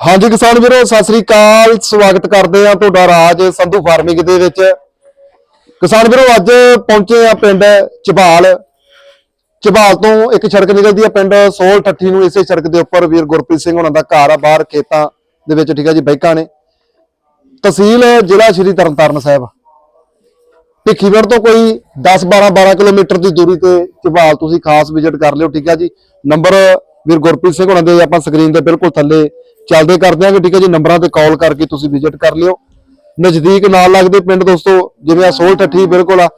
ਹਾਂਜੀ ਕਿਸਾਨ ਵੀਰੋ, ਸਤਿ ਸ੍ਰੀ ਅਕਾਲ। ਸਵਾਗਤ ਕਰਦੇ ਆ ਤੁਹਾਡਾ ਰਾਜ ਸੰਧੂ ਫਾਰਮਿੰਗ ਦੇ ਵਿੱਚ। ਕਿਸਾਨ ਵੀਰੋ, ਅੱਜ ਪਹੁੰਚੇ ਆ ਪਿੰਡ ਚਬਾਲ। ਚਬਾਲ ਤੋਂ ਇੱਕ ਸੜਕ ਨਿਕਲਦੀ ਆ ਪਿੰਡ ਸੋਲ ਠੱਠੀ ਨੂੰ। ਇਸੇ ਸੜਕ ਦੇ ਉੱਪਰ ਵੀਰ ਗੁਰਪ੍ਰੀਤ ਸਿੰਘ ਉਹਨਾਂ ਦਾ ਘਰ ਆ, ਬਾਹਰ ਖੇਤਾਂ ਦੇ ਵਿੱਚ, ਠੀਕ ਆ ਜੀ ਬਾਈਕਾਂ ਨੇ। ਤਹਿਸੀਲ ਜ਼ਿਲ੍ਹਾ ਸ਼੍ਰੀ ਤਰਨਤਾਰਨ ਸਾਹਿਬ। ਭਿੱਖੀਵਿੰਡ ਤੋਂ ਕੋਈ 10 12 12 ਕਿਲੋਮੀਟਰ ਦੀ ਦੂਰੀ ਤੇ ਚਬਾਲ ਤੁਸੀਂ ਖਾਸ ਵਿਜ਼ਿਟ ਕਰ ਲਿਓ, ਠੀਕ ਆ ਜੀ। ਨੰਬਰ ਵੀਰ ਗੁਰਪ੍ਰੀਤ ਸਿੰਘ ਉਹਨਾਂ ਦੇ ਆਪਾਂ ਸਕਰੀਨ ਦੇ ਬਿਲਕੁਲ ਥੱਲੇ ਚੱਲਦੇ ਕਰ ਦਿਆਂਗੇ ਠੀਕ ਹੈ ਜੀ, ਨੰਬਰਾਂ ਤੇ ਕਾਲ ਕਰਕੇ ਤੁਸੀਂ ਵਿਜ਼ਿਟ ਕਰ ਲਿਓ। ਨਜ਼ਦੀਕ ਨਾਲ ਲੱਗਦੇ ਪਿੰਡ ਦੋਸਤੋ, ਜਿਵੇਂ ਆ ਸੋਲ ਠੱਠੀ ਬਿਲਕੁਲ ਆ,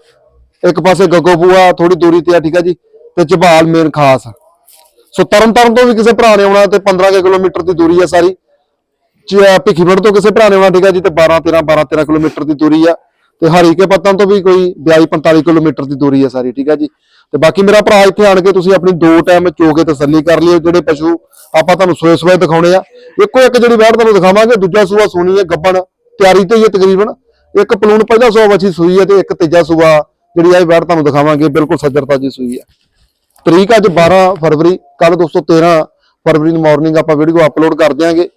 ਇੱਕ ਪਾਸੇ ਗੱਗੋਪੂਆ ਥੋੜੀ ਦੂਰੀ ਤੇ ਆ, ਠੀਕ ਆ ਜੀ, ਤੇ ਝਬਾਲ ਮੇਨ ਖਾਸ ਸੋ ਤਰਨਤਾਰਨ ਤੋਂ ਵੀ ਕਿਸੇ ਭਰਾ ਨੇ ਆਉਣਾ ਤੇ 15 ਕਿਲੋਮੀਟਰ ਦੀ ਦੂਰੀ ਆ ਸਾਰੀ। ਚ- ਭਿੱਖੀਵਿੰਡ ਤੋਂ ਕਿਸੇ ਭਰਾ ਨੇ ਆਉਣਾ, ਠੀਕ ਹੈ ਜੀ, ਤੇ 12 13 12 13 ਕਿਲੋਮੀਟਰ ਦੀ ਦੂਰੀ ਆ। ਤੇ ਹਰੀਕੇ ਪੱਤਨ ਤੋਂ ਵੀ ਕੋਈ 42 45 ਕਿਲੋਮੀਟਰ ਦੀ ਦੂਰੀ ਹੈ ਸਾਰੀ, ਠੀਕ ਹੈ ਜੀ? ਤੇ ਬਾਕੀ ਮੇਰਾ ਭਰਾ ਇੱਥੇ ਆਣ ਕੇ ਤੁਸੀਂ ਆਪਣੀ ਦੋ ਟਾਈਮ ਚੋ ਕੇ ਤਸੱਲੀ ਕਰ ਲਿਓ, ਜਿਹੜੇ ਪਸ਼ੂ ਆਪਾਂ ਤੁਹਾਨੂੰ ਸੋਏ ਸੋਏ ਦਿਖਾਉਣੇ ਆ। ਇੱਕੋ ਇੱਕ ਜਿਹੜੀ ਵੈੜ ਤੁਹਾਨੂੰ ਦਿਖਾਵਾਂਗੇ, ਦੂਜਾ ਸੂਆ ਸੋਣੀ ਹੈ, ਗੱਬਣ। ਤਿਆਰੀ ਤੇ ਹੀ ਹੈ ਤਕਰੀਬਨ। ਇੱਕ ਪਲੂਣ ਪਹਿਲਾ ਸੂਆ ਵਛੀ ਸੂਈ ਹੈ ਤੇ ਇੱਕ ਤੀਜਾ ਸੂਆ ਜਿਹੜੀ ਆ ਵੈੜ ਤੁਹਾਨੂੰ ਦਿਖਾਵਾਂਗੇ, ਬਿਲਕੁਲ ਸੱਜਰਤਾ ਜੀ ਸੂਈ ਹੈ। ਤਰੀਕ ਅੱਜ 12 ਫਰਵਰੀ ਕੱਲ ਦੋਸਤੋ 13 ਫਰਵਰੀ ਨੂੰ ਮਾਰਨਿੰਗ ਆਪਾਂ ਵੀਡੀਓ ਅਪਲੋਡ ਕਰ ਦਿਆਂਗੇ।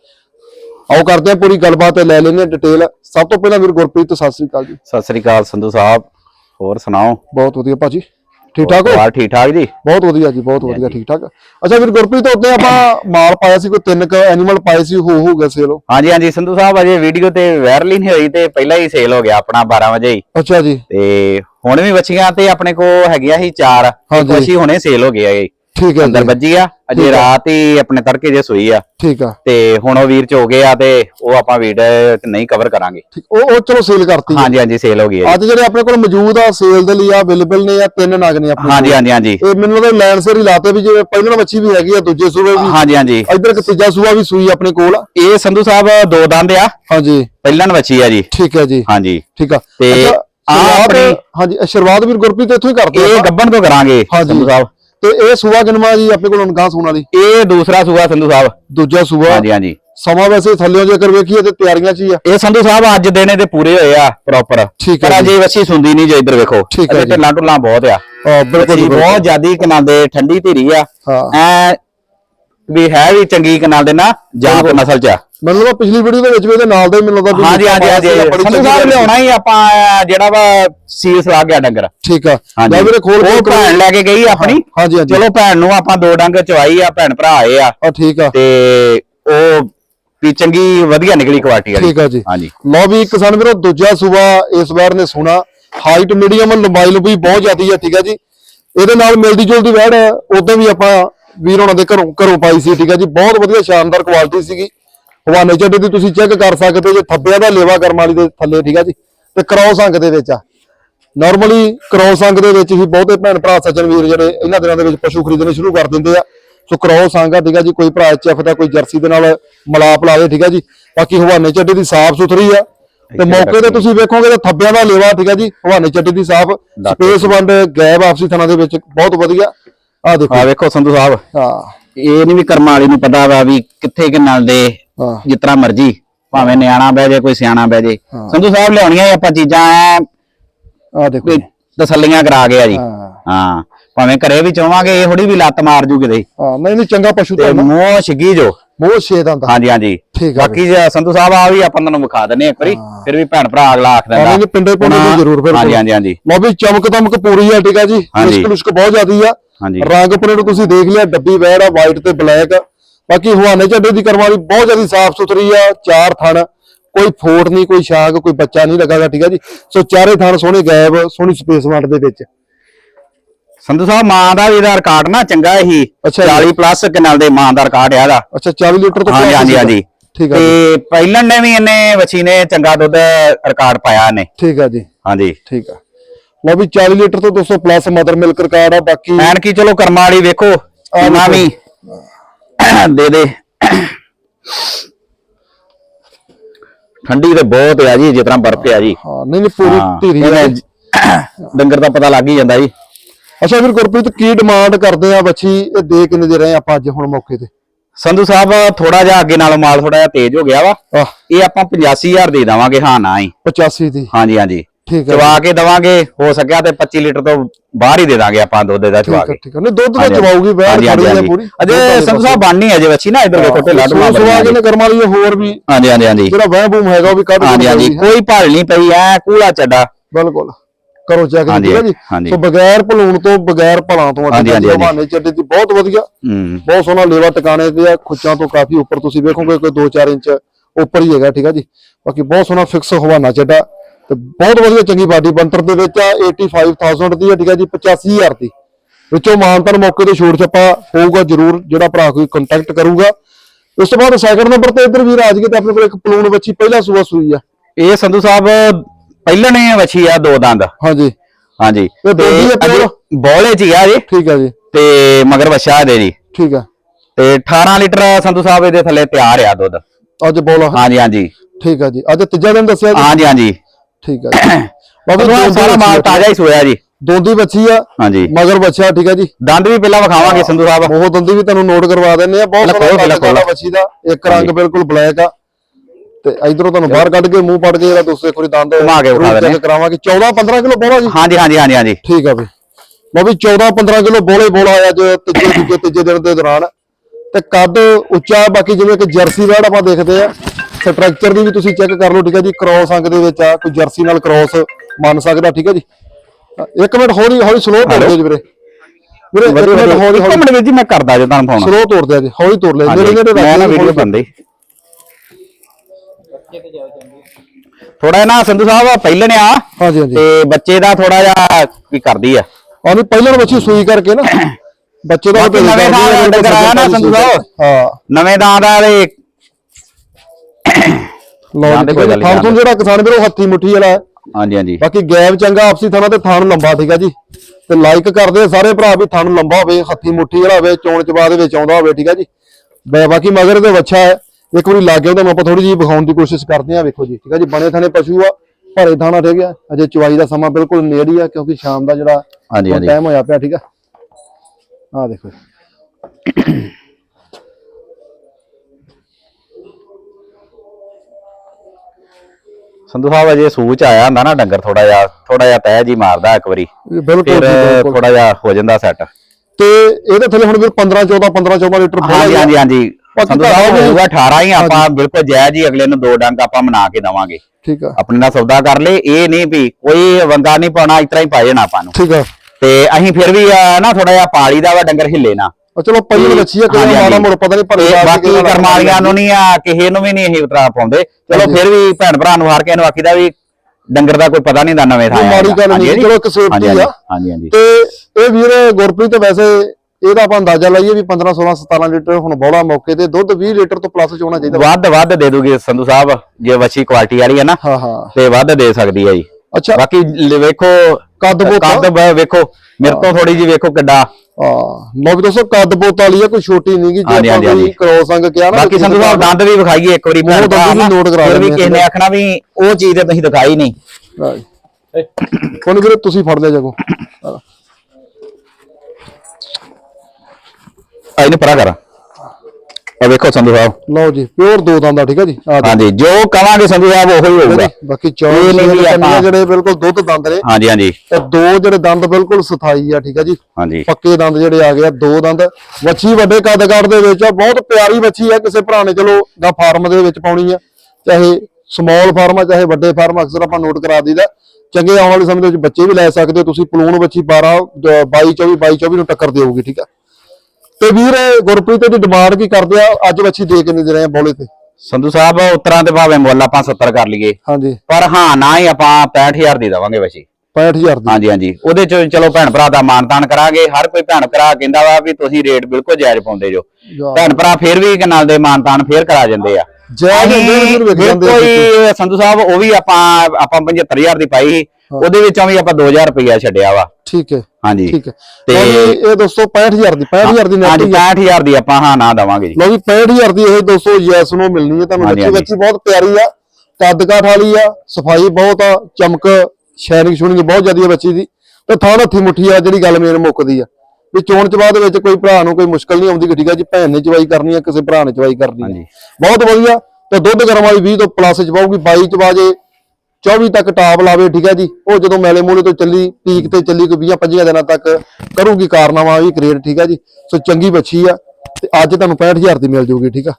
ਆਓ ਕਰਦੇ ਹਾਂ ਪੂਰੀ ਗੱਲਬਾਤ ਲੈ ਲੈਂਦੇ ਹਾਂ ਡਿਟੇਲ ਸਭ ਤੋਂ ਪਹਿਲਾਂ ਵੀਰ ਗੁਰਪ੍ਰੀਤ ਸਤਿ ਸ੍ਰੀ ਅਕਾਲ ਜੀ। ਸਤਿ ਸ੍ਰੀ ਅਕਾਲ ਸੰਧੂ ਸਾਹਿਬ ਹੋਰ ਸੁਣਾਓ? ਬਹੁਤ ਵਧੀਆ ਭਾਜੀ। ਠੀਕ ਠਾਕ ਹੋ? ਹੋਰ ਠੀਕ ਠਾਕ ਜੀ? ਬਹੁਤ ਵਧੀਆ ਜੀ ਬਹੁਤ ਵਧੀਆ ਠੀਕ ਠਾਕ ਅੱਛਾ ਵੀਰ ਗੁਰਪ੍ਰੀਤ ਉੱਤੇ ਆਪਾਂ ਮਾਲ ਪਾਇਆ ਸੀ ਕੋਈ ਤਿੰਨ ਕ ਐਨੀਮਲ ਪਾਏ ਸੀ ਹੋ ਹੋ ਗਿਆ ਸੇਲ ਹਾਂਜੀ ਹਾਂਜੀ ਸੰਧੂ ਸਾਹਿਬ ਅਜੇ ਵੀਡੀਓ ਤੇ ਵਾਇਰਲ ਹੀ ਨਹੀਂ ਹੋਈ ਤੇ ਪਹਿਲਾਂ ਹੀ ਸੇਲ ਹੋ ਗਿਆ ਆਪਣਾ 12 ਵਜੇ ਹੀ। ਅੱਛਾ ਜੀ। ਤੇ ਹੁਣ ਵੀ ਬੱਚੀਆਂ ਤੇ ਆਪਣੇ ਕੋ ਹੈਗੀਆਂ ਸੀ ਚਾਰ। ਕੁਛ ਹੁਣੇ ਸੇਲ ਹੋ ਗਿਆ ਇਹ ਠੀਕ ਹੈ ਅੰਦਰ ਵੱਜੀ ਆ ਅਜੇ ਆ। ਰਾਤ ਹੀ ਆਪਣੇ ਤੜਕੇ ਜੇ ਸੋਈ ਆ। ਠੀਕ ਆ। ਤੇ ਹੁਣ ਉਹ ਵੀਰ ਚ ਹੋ ਗਏ ਆ ਤੇ ਉਹ ਆਪਾਂ ਵੀਡੀਓ ਨਹੀਂ ਕਵਰ ਕਰਾਂਗੇ। ਉਹ ਉਹ ਚਲੋ ਸੇਲ ਕਰਤੀ ਹਾਂਜੀ ਹਾਂਜੀ ਸੇਲ ਹੋ ਗਈ ਹੈ। ਅੱਜ ਜਿਹੜੇ ਆਪਣੇ ਕੋਲ ਮੌਜੂਦ ਆ ਸੇਲ ਦੇ ਲਈ ਆ ਅਵੇਲੇਬਲ ਨੇ ਆ ਤਿੰਨ ਨਗ ਨੇ ਆਪਣੇ ਹਾਂਜੀ ਹਾਂਜੀ ਹਾਂਜੀ। ਇਹ ਮੈਨੂੰ ਲੱਗਦਾ ਲੈਣ ਸੇਰ ਹੀ ਲਾਤੇ ਵੀ ਜਿਵੇਂ ਪਹਿਲਾਂ ਮੱਛੀ ਵੀ ਹੈਗੀ ਆ ਦੂਜੇ ਸੂਬੇ ਵੀ। ਹਾਂਜੀ ਹਾਂਜੀ। ਇੱਧਰ ਇੱਕ ਤੀਜਾ ਸੂਆ ਵੀ ਸੂਈ ਆਪਣੇ ਕੋਲ। ਆ। ਇਹ ਸੰਧੂ ਸਾਹਿਬ ਦੋ ਦੰਦ ਆ। ਹਾਂਜੀ। ਪਹਿਲਾਂ ਵੱਛੀ ਆ ਜੀ। ਠੀਕ ਹੈ ਜੀ। ਹਾਂਜੀ। ਠੀਕ ਆ। ਤੇ ਆਪਣੀ- ਹਾਂਜੀ ਇਹ ਸ਼ੁਰੂਆਤ ਵੀਰ ਗੁਰਪ੍ਰੀਤ ਇੱਥੋਂ ਹੀ ਕਰਦੇ ਇਹ ਆਪਾਂ। ਗੱਬਣ ਤੋਂ ਕਰਾਂਗੇ। ਸੰਧੂ ਸਾਹਿਬ। ਤੇ ਇਹ ਸੂਆ ਕਿਨਮਾ ਜੀ ਆਪਣੇ ਕੋਲ ਗਾਂ ਸੂਣ ਵਾਲੀ ਇਹ ਦੂਸਰਾ ਸੂਆ ਸੰਧੂ ਸਾਹਿਬ। ਦੂਜਾ ਸੂਆ? ਹਾਂਜੀ ਹਾਂਜੀ। ਸਮਾਂ ਵੈਸੇ ਥੱਲਿਓਂ ਜੇਕਰ ਵੇਖੀਏ ਤੇ ਤਿਆਰੀਆਂ 'ਚ ਹੀ ਆ। ਇਹ ਸੰਧੂ ਸਾਹਿਬ ਅੱਜ ਦੇਣੇ ਤੇ ਪੂਰੇ ਹੋਏ ਆ ਪ੍ਰੋਪਰ ਠੀਕ ਹੈ ਜੀ। ਵੱਛੀ ਸੁੰਦੀ ਨਹੀਂ ਜੇ ਇੱਧਰ ਵੇਖੋ। ਠੀਕ ਹੈ। ਢਿੱਲਾਂ ਢੁੱਲਾਂ ਬਹੁਤ ਆ। ਬਿਲਕੁਲ ਬਹੁਤ ਜ਼ਿਆਦੀ ਕਨਾਲ ਦੇ ਠੰਡੀ ਧੀਰੀ ਆ। ਹਾਂ। ਐ ਵੀ ਹੈ ਵੀ ਚੰਗੀ ਕਨਾਲ ਦੇ ਨਾ ਜਾਤ ਬਿਲਕੁਲ। ਨਸਲ ਚ। ਆ। ਮੈਨੂੰ ਲੱਗਦਾ ਪਿਛਲੀ ਵੀਡੀਓ ਦੇ ਵਿੱਚ ਵੀ ਇਹਦੇ ਨਾਲ ਦਾ ਹੀ ਮੈਨੂੰ ਲੱਗਦਾ ਹਾਂਜੀ ਹਾਂਜੀ ਹਾਂਜੀ। ਸੰਧੂ ਸਾਹਿਬ। ਲਿਆਉਣਾ ਹੀ ਆਪਾਂ ਜਿਹੜਾ ਵਾ ਸੀਸ ਲਾ ਗਿਆ ਡੰਗਰ। ਠੀਕ ਆ। ਲੈ ਵੀਰੇ ਖੋਲ ਕੇ ਉਹ। ਭੈਣ ਲੈ ਕੇ ਗਈ ਆਪਣੀ। ਹਾਂਜੀ ਹਾਂਜੀ। ਚਲੋ ਭੈਣ ਨੂੰ ਆਪਾਂ ਦੋ ਡੰਗ ਚਵਾਈ ਆ ਭੈਣ ਭਰਾ ਆਏ ਆ। ਆ ਠੀਕ ਆ। ਤੇ ਉਹ ਵੀ ਚੰਗੀ ਵਧੀਆ ਨਿਕਲੀ ਕੁਆਲਿਟੀ ਵਾਲੀ। ਠੀਕ ਆ ਜੀ। ਹਾਂਜੀ। ਲਓ ਵੀ ਕਿਸਾਨ ਵੀਰੋ ਦੂਜਾ ਸੂਬਾ ਇਸ ਵਾਰ ਨੇ ਸੁਣਾ। ਹਾਈਟ ਮੀਡੀਅਮ ਲੰਬਾਈ ਲੰਬੀ ਬਹੁਤ ਜ਼ਿਆਦੀ ਆ ਠੀਕ ਆ ਜੀ। ਇਹਦੇ ਨਾਲ ਮਿਲਦੀ ਜੁਲਦੀ ਵੈੜ ਉਦੋਂ ਵੀ ਆਪਾਂ ਵੀਰ ਹੋਣਾ ਦੇ ਘਰੋਂ ਘਰੋਂ ਪਾਈ ਸੀ ਠੀਕ ਆ ਜੀ। ਬਹੁਤ ਵਧੀਆ ਸ਼ਾਨਦਾਰ ਕੁਆਲਿਟੀ ਸੀਗੀ। ਹਵਾਨੇ ਚੱਡੇ ਦੀ ਤੁਸੀਂ ਚੈੱਕ ਕਰ ਸਕਦੇ ਜੇ ਥੱਬਿਆਂ ਦਾ ਲੇਵਾ ਕਰਮ ਵਾਲੀ ਦੇ ਥੱਲੇ ਠੀਕ ਆ ਜੀ। ਤੇ ਕ੍ਰੋਸ ਅੰਕ ਦੇ ਵਿੱਚ ਆ। ਨਾਰਮਲੀ ਕ੍ਰੋਸ ਅੰਕ ਦੇ ਵਿੱਚ ਹੀ ਬਹੁਤੇ ਭੈਣ ਭਰਾ ਸੱਜਣ ਵੀਰ ਜਿਹੜੇ ਇਹਨਾਂ ਦਿਨਾਂ ਦੇ ਵਿੱਚ ਪਸ਼ੂ ਖਰੀਦਣੇ ਸ਼ੁਰੂ ਕਰ ਦਿੰਦੇ ਆ। ਸੋ ਕ੍ਰੋਸ ਅੰਕ ਆ ਠੀਕ ਆ ਜੀ। ਕੋਈ ਭਰਾ ਐਚਐਫ ਦਾ ਕੋਈ ਜਰਸੀ ਦੇ ਨਾਲ ਮਲਾਪ ਲਾਵੇ ਠੀਕ ਆ ਜੀ। ਬਾਕੀ ਹਵਾਨੇ ਚੱਡੇ ਦੀ ਸਾਫ਼ ਸੁਥਰੀ ਆ। ਤੇ ਮੌਕੇ ਤੇ ਤੁਸੀਂ ਵੇਖੋਗੇ ਤਾਂ ਥੱਬਿਆਂ ਦਾ ਲੇਵਾ ਠੀਕ ਆ ਜੀ। ਹਵਾਨੇ ਚੱਡੇ ਦੀ ਸਾਫ਼। ਸਪੇਸ ਵੰਡ ਗੈਪ ਆਪਸੀ ਥਾਣਾ ਦੇ ਵਿੱਚ ਬਹੁਤ ਵਧੀਆ। ਆ ਦੇਖੋ ਆ ਵੇਖੋ ਸੰਧੂ ਸਾਹਿਬ। ਹਾਂ। ਇਹ ਨਹੀਂ ਵੀ ਕਰਮ ਵਾਲੀ ਨੂੰ ਪਤਾ ਵਾ ਵੀ ਕਿੱਥੇ ਕਿ ਨਾਲ ਦੇ ਹਾਂ। ਜਿਤਨਾ ਮਰਜ਼ੀ ਭਾਵੇਂ ਨਿਆਣਾ ਬਹਿ ਜਾਏ ਕੋਈ ਸਿਆਣਾ ਬਹਿ ਹਾਂ। ਸੰਧੂ ਸਾਹਿਬ ਲਿਆਉਣੀਆਂ ਹੀ ਆਪਾਂ ਚੀਜ਼ਾਂ ਐ ਆ ਦੇਖੋ ਵੀ ਤਸੱਲੀਆਂ ਕਰਾ ਗਿਆ ਜੀ। ਹਾਂ। ਹਾਂ। ਭਾਵੇਂ ਘਰੇ ਵੀ ਚਾਹਾਂਗੇ ਇਹ ਥੋੜੀ ਵੀ ਲੱਤ ਮਾਰ ਜੂ ਕਿਤੇ। ਹਾਂ ਨਹੀਂ ਨਹੀਂ ਚੰਗਾ ਪਸ਼ੂ ਤੇ ਤਾਂ ਮੋਹ ਛਿੱਗੀ ਜੋ। ਬਹੁਤ ਛੇਦ ਆਂਦਾ ਹਾਂਜੀ ਹਾਂਜੀ। ਠੀਕ ਆ ਬਾਕੀ ਜੇ ਸੰਧੂ ਸਾਹਿਬ ਆ ਵੀ ਆਪਾਂ ਤੁਹਾਨੂੰ ਵਿਖਾ ਦਿੰਨੇ ਇੱਕ ਵਾਰੀ ਹਾਂ। ਫਿਰ ਵੀ ਭੈਣ ਭਰਾ ਅਗਲਾ ਆਖ ਦਿੰਦਾ। ਨਹੀਂ, ਪਿੰਡੇ ਪੁੰਡੇ ਦੀ ਜ਼ਰੂਰ ਫਿਰ ਹਾਂਜੀ ਹਾਂਜੀ ਹਾਂਜੀ। ਲਓ ਵੀ ਚਮਕ ਦਮਕ ਪੂਰੀ ਆ ਠੀਕ ਆ ਜੀ। ਹਾਂਜੀ। ਮੁਸ਼ਕ ਮੁਸ਼ਕ ਬਹੁਤ ਜ਼ਿਆਦੀ ਆ। ਹਾਂਜੀ। ਰੰਗ ਪ੍ਰਿੰਟ ਤੁਸੀਂ ਦੇਖ ਲਿਆ ਡੱਬੀ ਵੈੜ ਆ ਵਾਈਟ ਤੇ ਬਲੈਕ ਬਾਕੀ ਹਵਾਨੇ ਝੱਡੇ ਦੀ ਕਰਮ ਵਾਲੀ ਬਹੁਤ ਜ਼ਿਆਦਾ ਸਾਫ਼ ਸੁਥਰੀ ਆ ਚਾਰ ਥਣ ਕੋਈ ਫੋਟ ਨਹੀਂ ਕੋਈ ਛਾਗ ਕੋਈ ਬੱਚਾ ਨਹੀਂ ਲਗਾਗਾ ਠੀਕ ਆ ਜੀ? ਸੋ ਚਾਰੇ ਥਣ ਸੋਹਣੇ ਗਾਇਬ ਸੋਹਣੀ ਸਪੇਸ ਵੰਡ ਦੇ ਵਿੱਚ। ਸੰਧੂ ਸਾਹਿਬ ਮਾਂ ਦਾ ਵੀ ਇਹਦਾ ਰਿਕਾਰਡ ਨਾ ਚੰਗਾ ਹੀ ਅੱਛਾ ਜੀ। 40 ਪਲੱਸ ਕਿੰਨਲ ਦੇ ਮਾਂ ਦਾ ਰਿਕਾਰਡ ਇਹਦਾ ਅੱਛਾ 40 ਲੀਟਰ ਤੋਂ ਹਾਂਜੀ ਹਾਂਜੀ ਸੀਗਾ। ਹਾਂਜੀ। ਠੀਕ ਆ ਤੇ ਪਹਿਲਾਂ ਨੇ ਵੀ ਇਹਨੇ ਵੱਛੀ ਨੇ ਚੰਗਾ ਦੁੱਧ ਰਿਕਾਰਡ ਪਾਇਆ ਨੇ ਠੀਕ ਆ ਜੀ। ਹਾਂਜੀ। ਠੀਕ ਆ। ਲਓ ਵੀ 40 ਲੀਟਰ ਤੋਂ 200 ਪਲੱਸ ਮਦਰ ਮਿਲਕ ਰਿਕਾਰਡ ਆ ਬਾਕੀ ਐਨ ਕੀ ਚਲੋ ਕਰਮਾਂ ਵਾਲੀ ਵੇਖੋ ਨਾ ਵੀ। ਦੇ ਦੇ। ਠੰਡੀ ਤੇ ਬਹੁਤ ਆ ਜੀ ਜਿਤਨਾ ਬਰਫ਼ ਆ ਜੀ। ਹਾਂ ਨਹੀਂ ਨਹੀਂ ਪੂਰੀ ਧੀਰੀ ਆ। ਡੰਗਰ ਦਾ ਪਤਾ ਲੱਗ ਹੀ ਜਾਂਦਾ ਜੀ। ਅੱਛਾ ਫਿਰ ਗੁਰਪ੍ਰੀਤ ਕੀ ਡਿਮਾਂਡ ਕਰਦੇ ਆ ਬੱਚੀ? ਇਹ ਦੇ ਕਿੰਨੇ ਦੇ ਰਹੇ ਆਪਾਂ ਅੱਜ ਹੁਣ ਮੌਕੇ ਤੇ? ਸੰਧੂ ਸਾਹਿਬ ਥੋੜਾ ਜਿਹਾ ਅੱਗੇ ਨਾਲੋਂ ਮਾਲ ਥੋੜਾ ਜਿਹਾ ਤੇਜ਼ ਹੋ ਗਿਆ ਵਾ। ਇਹ ਆਪਾਂ 85000 ਦੇ ਦੇਵਾਂਗੇ ਹਾਂ ਨਾ ਹੀ। 85 ਦੀ। ਹਾਂਜੀ ਹਾਂਜੀ। ਠੀਕ ਹੈ ਚਵਾ ਕੇ ਦਵਾਂਗੇ ਹੋ ਸਕਿਆ ਤੇ 25 ਲੀਟਰ ਤੋਂ ਬਾਹਰ ਹੀ ਦੇ ਦਾਂਗੇ ਆਪਾਂ ਦੁੱਧ ਦਾ ਚਵਾ ਕੇ। ਠੀਕ ਹੈ। ਨਹੀਂ ਦੁੱਧ ਤਾਂ ਚਵਾਉਗੀ ਬੈਠ ਖੜੀ ਹੈ। ਪੂਰੀ। ਅਜੇ ਸੰਧੂ ਸਾਹਿਬ ਬਣਨੀ ਹੈ ਅਜੇ ਬੱਚੀ ਨਾ ਇਧਰ ਦੇਖੋ ਢਿੱਲਾ ਢੁਲਾ ਸਵਾ ਕੇ ਨੇ ਕਰਮ ਵਾਲੀ ਹੋਰ ਵੀ ਹਾਂਜੀ ਹਾਂਜੀ ਹਾਂਜੀ। ਜਿਹੜਾ ਵਹਿ ਬੂਮ ਹੈਗਾ ਉਹ ਵੀ ਕੱਢ ਹਾਂਜੀ ਹਾਂਜੀ। ਕੋਈ ਭਾਲ ਨਹੀਂ ਪਈ ਐ ਕੂੜਾ ਚੱਡਾ। ਬਿਲਕੁਲ। ਕਰੋ ਚੈੱਕ ਠੀਕ ਹੈ ਜੀ। ਸੋ ਬਗੈਰ ਭਲੂਣ ਤੋਂ ਬਗੈਰ ਭਲਾਂ ਤੋਂ ਹਾਂਜੀ, ਹਾਂਜੀ। ਹਵਾਨੇ ਚੱਡੇ ਦੀ ਬਹੁਤ ਵਧੀਆ। ਬਹੁਤ ਸੋਹਣਾ ਲੇਵਾ ਟਿਕਾਣੇ ਤੇ ਆ ਖੁੱਚਾਂ ਤੋਂ ਕਾਫੀ ਉੱਪਰ ਤੁਸੀਂ ਵੇਖੋਗੇ ਕੋਈ 2-4 ਇੰਚ ਉੱਪਰ ਹੀ ਹੈਗਾ ਠੀਕ ਹੈ ਜੀ। ਬਾਕੀ ਬਹੁਤ ਸੋਹਣਾ ਫਿਕਸ ਹਵਾਨਾ ਚੱਡਾ। ਤੇ ਬਹੁਤ ਵਧੀਆ ਚੰਗੀ ਬਾਡੀ ਬੰਤਰ ਦੇ ਵਿੱਚ ਆ 85000 ਦੀ ਆ ਠੀਕ ਹੈ ਜੀ 85000 ਦੀ। ਵਿੱਚੋਂ ਮਾਨਤਨ ਮੌਕੇ ਤੇ ਛੋੜ ਛੱਪਾ ਹੋਊਗਾ ਜ਼ਰੂਰ ਜਿਹੜਾ ਭਰਾ ਕੋਈ ਕੰਟੈਕਟ ਕਰੂਗਾ। ਉਸ ਤੋਂ ਬਾਅਦ ਸੈਕੰਡ ਨੰਬਰ ਤੇ ਇੱਧਰ ਵੀਰ ਆ ਜਗੇ ਤੇ ਆਪਣੇ ਕੋਲ ਇੱਕ ਪਲੂਣ ਬੱਚੀ ਪਹਿਲਾ ਸੂਆ ਸੂਈ ਆ। ਇਹ ਸੰਧੂ ਸਾਹਿਬ ਪਹਿਲਣੇ ਵੱਛੀ ਆ ਦੋ ਦੰਦ। ਹਾਂਜੀ। ਹਾਂਜੀ। ਆ? ਬੋਲੇ ਚ ਹੀ ਆ ਜੀ ਠੀਕ ਹੈ ਜੀ। ਤੇ ਮਗਰ ਵੱਛਾ ਦੇ ਜੀ। ਠੀਕ ਹੈ ਤੇ 18 ਲੀਟਰ ਸੰਧੂ ਸਾਹਿਬ ਇਹਦੇ ਥੱਲੇ ਤਿਆਰ ਆ ਦੁੱਧ। ਅੱਜ ਬੋਲਾ ਹਾਂਜੀ ਹਾਂਜੀ। ਠੀਕ ਹੈ ਜੀ। ਅੱਜ ਤੀਜਾ ਦਿਨ ਦੱਸਿਆ ਜੀ। ਹਾਂਜੀ ਹਾਂਜੀ। ਠੀਕ ਹੈ ਜੀ। ਬਾਬਾ ਸਾਹਿਬ ਸਾਰਾ ਮਾਲ ਤਾਜ਼ਾ ਹੀ ਸੋਇਆ ਜੀ। ਦੋਂਦੀ ਬੱਚੀ ਆ। ਹਾਂਜੀ। ਮਗਰ ਬੱਚਾ ਠੀਕ ਹੈ ਜੀ। ਦੰਦ ਵੀ ਪਹਿਲਾਂ ਵਿਖਾਵਾਂਗੇ ਸੰਧੂ ਸਾਹਿਬ। ਉਹ ਦੰਦੀ ਵੀ ਤੁਹਾਨੂੰ ਨੋਟ ਕਰਵਾ ਦਿੰਨੇ ਆ। ਬਹੁਤ ਸੋਹਣਾ। ਕਾਲਾ ਬੱਚੀ ਦਾ। ਇੱਕ ਰੰਗ ਬਿਲਕੁਲ ਬਲੈਕ ਆ। ਤੇ ਇਧਰੋਂ ਤੁਹਾਨੂੰ ਬਾਹਰ ਕੱਢ ਕੇ ਮੂੰਹ ਪੜ ਕੇ ਜਿਹੜਾ ਦੂਸਰੇ ਕੋਲ ਦੰਦ ਘੁਮਾ ਕੇ ਵਿਖਾ ਦਿੰਦੇ check ਕਰਾਵਾਂਗੇ। 14 15 ਕਿਲੋ ਬੋਲਾ ਜੀ। ਹਾਂਜੀ ਹਾਂਜੀ ਹਾਂਜੀ ਹਾਂਜੀ। ਠੀਕ ਆ ਵੀ। 14 15 ਕਿਲੋ ਬੋਲੇ ਬੋਲਾ ਆਇਆ ਜੋ ਤੀਜੇ ਦੂਜੇ ਤੀਜੇ ਦਿਨ ਦੇ ਦੌਰਾਨ। ਤੇ ਕੱਦ ਉੱਚਾ ਬਾਕੀ ਜਿਵੇਂ ਕਿ ਜਰਸੀ ਵੈੜ ਆਪਾਂ ਦੇਖਦੇ ਆ। ਸਟਰਕਚਰ ਦੀ ਵੀ ਤੁਸੀਂ ਚੈੱਕ ਕਰ ਲਓ ਠੀਕ ਹੈ ਜੀ? ਕ੍ਰੋਸ ਅੰਗ ਦੇ ਵਿੱਚ ਆ ਕੋਈ ਜਰਸੀ ਨਾਲ ਕ੍ਰੋਸ ਮੰਨ ਸਕਦਾ ਠੀਕ ਹੈ ਜੀ? ਇੱਕ ਮਿੰਟ ਹੌਲੀ ਹੌਲੀ ਸਲੋ ਤੋੜ ਦਿਓ ਜੀ ਵੀਰੇ। ਵੀਰੇ ਇੱਕ ਮਿੰਟ ਹੌਲੀ ਹੌਲੀ। ਮਿੰਟ ਵੀਰ ਜੀ ਮੈਂ ਕਰਦਾ ਜੋ ਤੁਹਾਨੂੰ ਫੋਨ ਸਲੋ ਤੋੜ ਦਿਆ ਜੀ ਹੌਲੀ ਤੋੜ ਲੈ ਨੇੜੇ ਨੇੜੇ ਮੈਂ ਨਾ ਵੀਡੀਓ ਬੰਦੇ ਥੋੜਾ ਨਾ ਸੰਧੂ ਸਾਹਿਬ ਪਹਿਲਣੇ ਆ। ਹਾਂਜੀ ਹਾਂਜੀ। ਤੇ ਬੱਚੇ ਦਾ ਥੋੜਾ ਜਿਹਾ ਕੀ ਕਰਦੀ ਆ। ਆਨੀ ਪਹਿਲਾਂ ਬੱਚੀ ਸੂਈ ਕਰਕੇ ਨਾ। ਬੱਚੇ ਦਾ ਨਵੇਂ ਦਾ ਕਰਾਇਆ ਨਾ ਸੰਧੂ ਸਾਹਿਬ। ਹਾਂ। ਨਵੇਂ ਦਾਂ ਦਾ ਲਓ ਜਾਂਦੇ ਜੀ ਕੋਈ ਗੱਲ ਨੀ, ਥਾਂ ਤੋਂ ਜਿਹੜਾ ਕਿਸਾਨ ਵੀਰੋ ਹੱਥੀ ਮੁੱਠੀ ਵਾਲਾ ਹੈ। ਹਾਂਜੀ ਹਾਂਜੀ। ਬਾਕੀ ਗੈਪ ਚੰਗਾ ਆਪਸੀ ਥਾਣਾ ਤੇ ਥਾਣ ਲੰਬਾ ਠੀਕ ਆ ਜੀ। ਤੇ ਲਾਈਕ ਕਰਦੇ ਆ ਸਾਰੇ ਭਰਾ ਵੀ ਥਾਣ ਲੰਬਾ ਹੋਵੇ ਹੱਥੀ ਮੁੱਠੀ ਵਾਲਾ ਹੋਵੇ ਚੋਣ ਚਬਾ ਦੇ ਵਿੱਚ ਆਉਂਦਾ ਹੋਵੇ ਠੀਕ ਆ ਜੀ। ਬਾ- ਬਾਕੀ ਮਗਰ ਤੇ ਵੱਛਾ ਹੈ। ਇੱਕ ਵਾਰੀ ਲੱਗ ਗਿਆ ਆਪਾਂ ਥੋੜੀ ਜਿਹੀ ਵਿਖਾਉਣ ਦੀ ਕੋਸ਼ਿਸ਼ ਕਰਦੇ ਆ ਵੇਖੋ ਜੀ ਠੀਕ ਆ ਜੀ। ਬਣੇ ਥਾਣੇ ਪਸ਼ੂ ਆ ਭਰੇ ਥਾਣਾ ਠੀਕ ਆ। ਅਜੇ ਚਵਾਈ ਦਾ ਸਮਾਂ ਬਿਲਕੁਲ ਨੇੜੇ ਹੀ ਆ ਕਿਉਂਕਿ ਸ਼ਾਮ ਦਾ ਜਿਹੜਾ ਹਾਂਜੀ ਹਾਂਜੀ। ਟਾਈਮ ਹੋਇਆ ਪਿਆ ਠੀਕ ਆ। ਆ ਦੇਖੋ ਸੰਧੂ ਸਾਹਿਬ ਅਜੇ ਸੂਚ ਆਇਆ ਹੁੰਦਾ ਨਾ ਡੰਗਰ ਥੋੜਾ ਜਿਹਾ ਥੋੜਾ ਜਿਹਾ ਤਹਿ ਜੀ ਮਾਰਦਾ ਇੱਕ ਵਾਰੀ। ਬਿਲਕੁਲ ਫਿਰ ਜੀ, ਥੋੜਾ ਜਿਹਾ ਹੋ ਜਾਂਦਾ ਸੈੱਟ ਤੇ ਇਹਦੇ ਥੱਲੇ ਹੁਣ ਵੀਰ 15 14 15 14 ਲੀਟਰ ਹਾਂਜੀ। ਹਾਂਜੀ ਹਾਂਜੀ। ਸੰਧੂ ਸਾਹਿਬ ਹੋਊਗਾ 18 ਹੀ ਆਪਾਂ ਬਿਲਕੁਲ ਜਾਇਜ਼ ਹੀ ਅਗਲੇ ਨੂੰ ਦੋ ਡੰਗ ਆਪਾਂ ਮਨਾ ਕੇ ਦਵਾਂਗੇ। ਠੀਕ ਆ। ਆਪਣੇ ਨਾਲ ਸੌਦਾ ਕਰ ਲੇ ਇਹ ਨਹੀਂ ਵੀ ਕੋਈ ਵੰਗਾ ਨਹੀਂ ਪਾਉਣਾ ਇਸ ਤਰ੍ਹਾਂ ਹੀ ਪਾ ਜਾਣਾ ਆਪਾਂ ਨੂੰ। ਠੀਕ ਆ। ਤੇ ਅਸੀਂ ਫਿਰ ਵੀ ਨਾ ਥੋੜਾ ਜਿਹਾ ਪਾਲੀ ਦਾ ਵਾ ਡੰਗਰ ਹਿੱਲੇ ਨਾ। ਆ ਚਲੋ ਪਹਿਲੀ ਬੱਚੀ ਆ ਕਿਹੜਾ ਮਾੜਾ। ਮੋੜ ਪਤਾ ਨਹੀਂ ਕੇ ਬਾਕੀ ਕਰਮਾਲੀਆਂ ਨੂੰ ਨਹੀਂ ਆ ਕਿਸੇ ਨੂੰ ਵੀ ਨਹੀਂ ਅਸੀਂ ਉਤਰਾ ਪਾਉਂਦੇ। ਚਲੋ ਫਿਰ ਵੀ ਭੈਣ ਭਰਾ ਨੂੰ ਹਰ ਕਿਸੇ ਨੂੰ ਆਖੀਦਾ ਵੀ ਡੰਗਰ ਦਾ ਕੋਈ ਪਤਾ ਨਹੀਂ ਦਾ ਨਵੇਂ ਥਾਂ ਕੋਈ ਮਾੜੀ ਗੱਲ ਨਹੀਂ, ਹਾਂਜੀ, ਚਲੋ ਇੱਕ ਹਾਂਜੀ, ਆ। ਹਾਂਜੀ ਹਾਂਜੀ ਤੇ ਇਹ ਵੀਰ ਗੁਰਪ੍ਰੀਤ ਵੈਸੇ ਇਹਦਾ ਆਪਾਂ ਅੰਦਾਜ਼ਾ ਲਾਈਏ ਵੀ 15 16 17 ਲੀਟਰ ਹੁਣ ਬੋਲਾ ਮੌਕੇ ਤੇ ਦੁੱਧ 20 ਲੀਟਰ ਤੋਂ ਪਲੱਸ ਚ ਹੋਣਾ ਚਾਹੀਦਾ। ਵੱਧ ਵੱਧ ਦੇ ਦੂਗੀ ਸੰਧੂ ਸਾਹਿਬ ਜੇ ਵੱਛੀ ਕੁਆਲਿਟੀ ਵਾਲੀ ਹੈ ਨਾ ਹਾਂ ਹਾਂ। ਤੇ ਵੱਧ ਦੇ ਸਕਦੀ ਹੈ ਜੀ। ਅੱਛਾ। ਬਾਕੀ ਵੇਖੋ ਕੱਦ। ਕੱਦ ਵੇਖੋ ਮੇਰੇ ਤੋਂ ਥੋੜੀ ਜੀ ਵੇਖੋ ਕਿੱਡਾ। ਹਾਂ ਲੋ ਵੀ ਦੋਸਤੋ ਕੱਦ ਬੋਤ ਵਾਲੀ ਆ ਕੋਈ ਛੋਟੀ ਨਹੀਂ ਗੀ ਜੇ ਆਪਾਂ ਕੋਈ। ਕ੍ਰੋਸ ਅੰਗ ਕਿਹਾ ਨਾ ਬਾਕੀ ਸੰਧੂ ਸਾਹਿਬ ਦੰਦ ਵੀ ਵਿਖਾਈਏ ਇੱਕ ਵਾਰੀ ਉਹ ਦੰਦ ਵੀ ਨਾ, note ਕਰਾ ਫਿਰ ਵੀ ਕਿਸੇ ਨੇ ਆ। ਆਖਣਾ ਵੀ ਉਹ ਚੀਜ਼ ਤੇ ਤੁਸੀਂ ਦਿਖਾਈ ਨਹੀਂ। ਕੋਣ ਵੀਰੇ ਤੁਸੀਂ ਫੜ ਲਿਆ ਜਗੋ ਆਈ ਨੇ ਪਰਾ ਕਰ। ਆ ਵੇਖੋ ਸੰਧੂ ਸਾਹਿਬ। ਲਓ ਜੀ ਪਿਓਰ ਦੋ ਦੰਦ ਆ ਠੀਕ ਹੈ ਜੀ? ਆ ਹਾਂਜੀ ਜੋ ਕਵਾਂਗੇ ਸੰਧੂ ਸਾਹਿਬ ਉਹੀ ਹੋਊਗਾ। ਬਾਕੀ ਇਹ ਚੌਲ ਨਹੀਂ ਵੀ ਜਿਹੜੇ ਆਪਾਂ- ਜਿਹੜੇ ਬਿਲਕੁਲ ਦੁੱਧ ਦੰਦ ਨੇ। ਹਾਂਜੀ ਹਾਂਜੀ। ਤੇ ਦੋ ਜਿਹੜੇ ਦੰਦ ਬਿਲਕੁਲ ਸਥਾਈ ਆ ਠੀਕ ਹੈ ਜੀ। ਹਾਂਜੀ। ਪੱਕੇ ਦੰਦ ਜਿਹੜੇ ਆ ਗਏ ਆ ਦੋ ਦੰਦ। ਵੱਛੀ ਵੱਡੇ ਕੱਦ-ਕੱਦ ਦੇ ਵਿੱਚ ਆ ਬਹੁਤ ਪਿਆਰੀ ਵੱਛੀ ਆ ਕਿਸੇ ਭਰਾ ਨੇ ਚਲੋ ਦਾ ਫਾਰਮ ਦੇ ਵਿੱਚ ਪਾਉਣੀ ਆ ਚਾਹੇ ਸਮਾਲ ਫਾਰਮ ਆ ਚਾਹੇ ਵੱਡੇ ਫਾਰਮ ਅਕਸਰ ਆਪਾਂ ਨੋਟ ਕਰਾ ਦਈਦਾ। ਚੰਗੇ ਆਉਣ ਵਾਲੇ ਸਮੇਂ ਦੇ ਵਿੱਚ ਬੱਚੇ ਵੀ ਲੈ ਸਕਦੇ ਹੋ ਤੁਸੀਂ ਪਲੂਣ ਵੱਛੀ 12 22 24 22 24 ਨੂੰ ਟੱਕਰ ਦੇਊਗੀ ਠੀਕ ਆ। ਤੇ ਵੀਰ ਗੁਰਪ੍ਰੀਤ ਦੀ ਡਿਮਾਂਡ ਕੀ ਕਰਦੇ ਆ? ਅੱਜ ਵੱਛੀ ਦੇ ਕੇ ਨਹੀਂ ਦੇ ਰਹੇ ਆ ਬੋਲੇ ਤੇ। ਸੰਧੂ ਸਾਹਿਬ ਉਤਰਾਂ ਤੇ ਭਾਵੇਂ ਮੁੱਲ ਆਪਾਂ 70 ਕਰ ਲਈਏ। ਹਾਂਜੀ। ਪਰ ਹਾਂ ਨਾ ਹੀ ਆਪਾਂ 65000 ਦੀ ਦਵਾਂਗੇ ਵੈਸੇ 65000 ਦੀ। ਹਾਂਜੀ ਹਾਂਜੀ। ਉਹਦੇ ਚ ਚਲੋ ਭੈਣ ਭਰਾ ਦਾ ਮਾਨਤਾਨ ਕਰਾਂਗੇ। ਹਰ ਕੋਈ ਭੈਣ ਭਰਾ ਕਹਿੰਦਾ ਵਾ ਵੀ ਤੁਸੀਂ ਰੇਟ ਬਿਲਕੁਲ ਜਾਇਜ਼ ਪਾਉਂਦੇ ਜੋ। ਭੈਣ ਭਰਾ ਫੇਰ ਵੀ ਕਿ ਨਾਲ ਦੇ ਮਾਨਤਾਨ ਫੇਰ ਕਰਾ ਜਾਂਦੇ ਆ। ਜਾਇਜ਼ ਕੋਈ ਸੰਧੂ ਸਾਹਿਬ ਉਹ ਵੀ ਆਪਾਂ ਆਪਾਂ 75000 ਦੀ ਪਾਈ ਸੀ। ਉਹਦੇ ਵਿੱਚੋਂ ਵੀ ਆਪਾਂ 2000 ਰੁਪਇਆ ਛੱਡਿਆ ਵਾ। ਠੀਕ ਹੈ ਹਾਂਜੀ। ਠੀਕ ਹੈ। ਤੇ- ਇਹ ਦੋਸਤੋ 65000 ਦੀ 65000 ਦੀ ਹਾਂਜੀ ਨੈਟ 65000 ਦੀ ਆਪਾਂ ਹਾਂ ਨਾ ਦਵਾਂਗੇ ਜੀ। ਜੀ 65000 ਦੀ ਇਹ ਦੋਸਤੋ ਯੈਸ ਨੂੰ ਮਿਲਣੀ ਹੈ ਤੁਹਾਨੂੰ। ਬੱਚੀ ਬੱਚੀ ਬਹੁਤ ਪਿਆਰੀ ਆ ਕੱਦ ਕਾਠ ਵਾਲੀ ਆ ਸਫ਼ਾਈ ਬਹੁਤ ਆ ਚਮਕ ਸ਼ਾਇਨਿੰਗ ਸ਼ੂਨਿੰਗ ਬਹੁਤ ਜ਼ਿਆਦੀ ਆ ਬੱਚੀ ਦੀ। ਤੇ ਥਾਂ ਹੱਥੀ ਮੁੱਠੀ ਆ ਜਿਹੜੀ ਗੱਲ ਮੇਨ ਮੁੱਕਦੀ ਆ। ਵੀ ਚੋਣ ਚਵਾ ਦੇ ਵਿੱਚ ਕੋਈ ਭਰਾ ਨੂੰ ਕੋਈ ਮੁਸ਼ਕਲ ਨਹੀਂ ਆਉਂਦੀ ਕਿ ਠੀਕ ਆ ਜੀ ਭੈਣ ਨੇ ਚਵਾਈ ਕਰਨੀ ਆ ਕਿਸੇ ਭਰਾ ਨੇ ਚਵਾਈ ਕਰਨੀ ਆ। ਬਹੁਤ ਵਧੀਆ ਤੇ ਦੁੱਧ ਗਰਮ ਵਾਲੀ 20 ਤੋਂ ਪਲੱਸ ਚ ਪਾਉਗੀ 22 ਚ ਬਾਜੇ 24 ਤੱਕ ਟਾਪ ਲਾਵੇ ਠੀਕ ਹੈ ਜੀ? ਉਹ ਜਦੋਂ ਮੈਲੇ ਮੂਲੇ ਤੋਂ ਚੱਲੀ ਪੀਕ ਤੇ ਚੱਲੀ ਕੋਈ 20 25 ਦਿਨਾਂ ਤੱਕ ਕਰੂਗੀ ਕਾਰਨਾਮਾ ਵੀ ਕ੍ਰੀਏਟ ਠੀਕ ਹੈ ਜੀ? ਸੋ ਚੰਗੀ ਬੱਚੀ ਆ ਤੇ ਅੱਜ ਤੁਹਾਨੂੰ 65000 ਦੀ ਮਿਲ ਜੂਗੀ ਠੀਕ ਆ?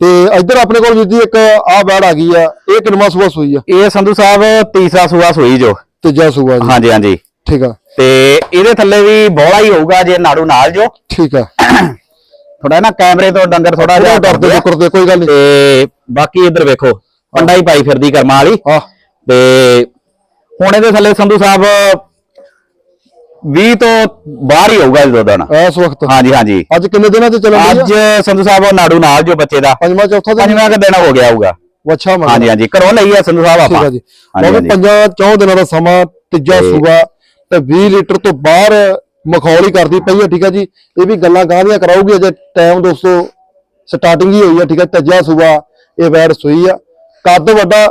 ਤੇ ਇੱਧਰ ਆਪਣੇ ਕੋਲ ਜੀ ਇੱਕ ਆਹ ਬੈੜ ਆ ਗਈ ਆ ਇਹ ਕਿੰਨਵਾਂ ਸੂਆ ਸੂਈ ਆ? ਇਹ ਸੰਧੂ ਸਾਹਿਬ ਤੀਸਰਾ ਸੂਆ ਸੂਈ ਜੋ। ਤੀਜਾ ਸੂਆ ਜੀ। ਹਾਂਜੀ ਹਾਂਜੀ। ਠੀਕ ਆ। ਤੇ ਇਹਦੇ ਥੱਲੇ ਵੀ ਬੋਲਾ ਹੀ ਹੋਊਗਾ ਜੇ ਨਾੜੂ ਨਾਲ ਜੋ। ਠੀਕ ਆ। ਥੋੜਾ ਨਾ ਕੈਮਰੇ ਤੋਂ ਡੰਗਰ ਥੋੜਾ ਜਿਹਾ ਡਰਦੇ ਆ। ਕਰਦੇ ਕੋਈ ਗੱਲ ਨਹੀਂ। ਤੇ ਬਾਕੀ ਇੱਧਰ ਵੇਖੋ ਪੰਡਾ ਹੀ ਪਾਈ ਫਿਰਦੀ ਕਰਮਾਂ ਵਾਲੀ। ਆ ਤੇ ਹੁਣ ਇਹਦੇ ਥੱਲੇ ਸੰਧੂ ਸਾਹਿਬ 20 ਤੋਂ ਬਾਹਰ ਹੀ ਹੋਊਗਾ ਜਦੋਂ ਦਾ ਨਾ ਇਸ ਵਕਤ? ਹਾਂਜੀ ਹਾਂਜੀ। ਅੱਜ ਕਿੰਨੇ ਦਿਨਾਂ ਤੇ ਚੱਲਣ ਅੱਜ ਸੰਧੂ ਸਾਹਿਬ ਨਾੜੂ ਨਾਲ ਜੋ ਬੱਚੇ ਦਾ। ਪੰਜਵਾਂ ਚੌਥਾ ਦਿਨ? ਪੰਜਵਾਂ ਕੁ ਦਿਨ ਹੋ ਗਿਆ ਹੋਊਗਾ। ਵੱਛਾ ਮੰਨ ਹਾਂਜੀ ਹਾਂਜੀ। ਘਰੋਂ ਲਈ ਆ ਸੰਧੂ ਸਾਹਿਬ ਠੀਕ ਆਪਾਂ ਆ ਜੀ। ਹਾਂਜੀ, ਉਹ ਹਾਂਜੀ। ਪੰਜਾਂ ਚੌਂ ਦਿਨਾਂ ਦਾ ਸਮਾਂ ਤੀਜਾ ਸੂਬਾ ਤੇ 20 ਲੀਟਰ ਤੋਂ ਬਾਹਰ ਮਖੌਲ ਹੀ ਕਰਦੀ ਪਈ ਹੈ ਠੀਕ ਹੈ ਜੀ। ਇਹ ਵੀ ਗੱਲਾਂ ਗਾਂਧੀਆਂ ਕਰਾਊਗੀ ਅਜੇ ਟਾਈਮ ਦੋਸਤੋ ਸਟਾਰਟਿੰਗ ਹੀ ਹੋਈ ਹੈ ਠੀਕ ਹੈ ਤੀਜਾ ਸੂਬਾ ਇਹ ਵੈਰ ਸੂਈ ਆ। ਕੱਦ ਵੱਡਾ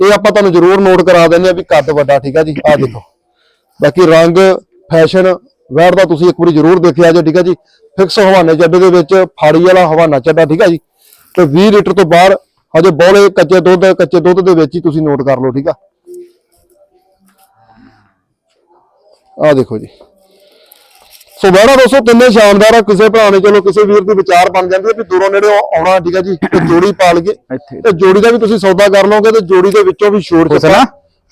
ਇਹ ਆਪਾਂ ਤੁਹਾਨੂੰ ਜ਼ਰੂਰ ਨੋਟ ਕਰਾ ਦਿੰਦੇ ਆ ਵੀ ਕੱਦ ਵੱਡਾ ਠੀਕ ਹੈ ਜੀ? ਆਹ ਦੇਖੋ। ਬਾਕੀ ਰੰਗ ਫੈਸ਼ਨ ਵੈਰ ਦਾ ਤੁਸੀਂ ਇੱਕ ਵਾਰੀ ਜ਼ਰੂਰ ਦੇਖਿਆ ਜੇ ਠੀਕ ਹੈ ਜੀ? ਫਿਕਸ ਹਵਾਨੇ ਚੱਡੇ ਦੇ ਵਿੱਚ ਫਾੜੀ ਵਾਲਾ ਹਵਾਨਾ ਚੱਡਾ ਠੀਕ ਹੈ ਜੀ? ਤੇ 20 ਲੀਟਰ ਤੋਂ ਬਾਹਰ ਹਜੇ ਬੋਲੇ ਕੱਚੇ ਦੁੱਧ ਕੱਚੇ ਦੁੱਧ ਦੇ ਵਿੱਚ ਹੀ ਤੁਸੀਂ ਨੋਟ ਕਰ ਲਓ ਠੀਕ ਆ? ਆ ਦੇਖੋ ਜੀ। ਸੋ ਬੜਾ ਦੋਸਤੋ ਤਿੰਨੇ ਸ਼ਾਨਦਾਰ ਆ ਕਿਸੇ ਭਰਾ ਨੇ ਚਲੋ ਕਿਸੇ ਵੀਰ ਦੀ ਵਿਚਾਰ ਬਣ ਜਾਂਦੀ ਹੈ ਵੀ ਦੂਰੋਂ ਨੇੜੇ ਆਉਣਾ ਠੀਕ ਹੈ ਜੀ ਤੇ ਜੋੜੀ ਕੇ ਇੱਥੇ ਤੇ ਜੋੜੀ ਦਾ ਵੀ ਤੁਸੀਂ ਸੌਦਾ ਕਰ ਲਓਗੇ ਤੇ ਜੋੜੀ ਦੇ ਵਿੱਚੋਂ ਵੀ ਛੋੜ ਨਾ?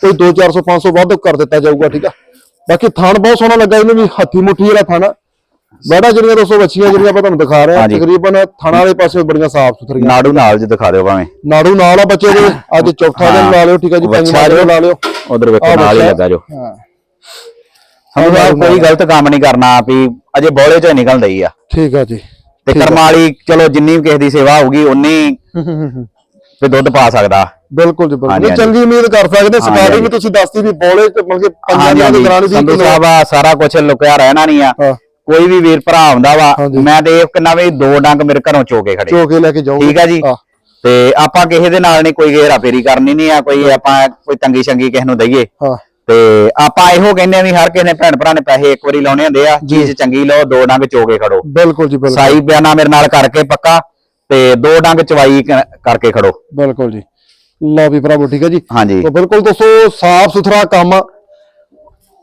ਕੋਈ 2 400 500 ਵੱਧ ਕਰ ਦਿੱਤਾ ਜਾਊਗਾ ਠੀਕ ਆ ਬਾਕੀ ਥਣ ਬਹੁਤ ਸੋਹਣਾ ਲੱਗਾ ਇਹਨੂੰ ਵੀ ਹੱਥੀ ਮੁੱਠੀ ਵਾਲਾ ਥਣ ਬੜਾ ਜਿਹੜੀਆਂ ਦੋਸਤੋ ਬੱਚੀਆਂ ਜਿਹੜੀਆਂ ਆਪਾਂ ਤੁਹਾਨੂੰ ਦਿਖਾ ਰਹੇ ਹਾਂ ਹਾਂਜੀ। ਤਕਰੀਬਨ ਥਣਾ ਵਾਲੇ ਪਾਸੇ ਬੜੀਆਂ ਸਾਫ਼ ਸੁਥਰੀਆਂ ਨਾੜੂ ਨਾਲ ਜੀ ਦਿਖਾ ਦਿਓ ਭਾਵੇਂ ਨਾੜੂ ਨਾਲ ਆ ਬੱਚੇ ਦੇ ਅੱਜ ਚੌਥਾ ਦਿਨ। ਲਾ ਲਿਓ ਠੀਕ ਆ ਜੀ ਪੰਜਵਾਂ ਦਿਨ। ਲਾ ਲਿਓ ਉਧਰ ਵੇਖੋ ਨਾਲ ਹੀ। ਲੱਗਾ ਜੋ ਹਾਂ ਸਾਹਿਬ ਕੋਈ ਗਲਤ ਕੰਮ ਨਹੀਂ ਕਰਨਾ ਵੀ ਅਜੇ ਬੋਲੇ ਚੋਂ ਨਿਕਲ ਰਹੀ ਆ। ਠੀਕ ਆ ਜੀ। ਤੇ ਕਰਮਾਂ ਵਾਲੀ ਚਲੋ ਜਿੰਨੀ ਵੀ ਕਿਸੇ ਦੀ ਸੇਵਾ ਹੋਊਗੀ ਉਨੀ ਤੇ ਦੁੱਧ ਪਾ ਸਕਦਾ। ਬਿਲਕੁਲ ਜੀ ਬਿਲਕੁਲ। ਚੰਗੀ ਉਮੀਦ ਕਰ ਸਕਦੇ ਸਟਾਰਟਿੰਗ ਵੀ। ਤੁਸੀਂ ਦੱਸਤੀ ਵੀ ਬੋਲੇ ਤੇ ਮਤਲਬ ਕਿ ਪੰਜਾਂ ਦੇ ਹਾਂਜੀ। ਵੀ ਸੰਧੂ ਸਾਹਿਬ ਆ ਸਾਰਾ ਕੁਝ ਲੁਕਿਆ ਰਹਿਣਾ ਨਹੀਂ ਆ। ਕੋਈ ਵੀ ਵੀਰ ਭਰਾ ਆਉਂਦਾ ਵਾ। ਮੈਂ ਤੇ ਇਹ ਕਿੰਨਾ ਵੀ ਦੋ ਡੰਗ ਮੇਰੇ ਘਰੋਂ ਚੋਕੇ ਖੜੇ। ਚੋ ਕੇ ਲੈ ਕੇ ਜਾਓਗੇ ਠੀਕ ਆ ਜੀ। ਤੇ ਆਪਾਂ ਕਿਸੇ ਦੇ ਨਾਲ ਨਹੀਂ ਕੋਈ ਘੇਰਾ ਫੇਰੀ ਕਰਨੀ ਨਹੀਂ ਆ ਕੋਈ ਆਪਾਂ ਕੋਈ ਤੰਗੀ ਸ਼ੰਗੀ ਕਿਸੇ ਨੂੰ ਦਈਏ। ਹਾਂ। ਤੇ ਆਪਾਂ ਇਹੋ ਕਹਿੰਦੇ ਆ ਵੀ ਹਰ ਕਿਸੇ ਨੇ ਭੈਣ ਭਰਾ ਨੇ ਪੈਸੇ ਇੱਕ ਵਾਰੀ ਲਾਉਣੇ ਹੁੰਦੇ ਆ ਚੀਜ਼ ਚੰਗੀ ਲਓ ਦੋ ਡੰਗ ਚੋਕੇ ਖੜੋ। ਬਿਲਕੁਲ ਜੀ ਬਿਲਕੁਲ। ਸਾਈ ਬਿਆਨਾ ਮੇਰੇ ਨਾਲ ਕਰਕੇ ਪੱਕਾ ਤੇ ਦੋ ਡੰਗ ਚਵਾਈ ਕ- ਕਰਕੇ ਖੜੋ। ਬਿਲਕੁਲ ਜੀ। ਲਓ ਵੀ ਭਰਾਵੋ ਠੀਕ ਹੈ ਜੀ? ਹਾਂਜੀ। ਤਾਂ ਬਿਲਕੁਲ ਦੋਸਤੋ ਸਾਫ਼ ਸੁਥਰਾ ਕੰਮ ਆ।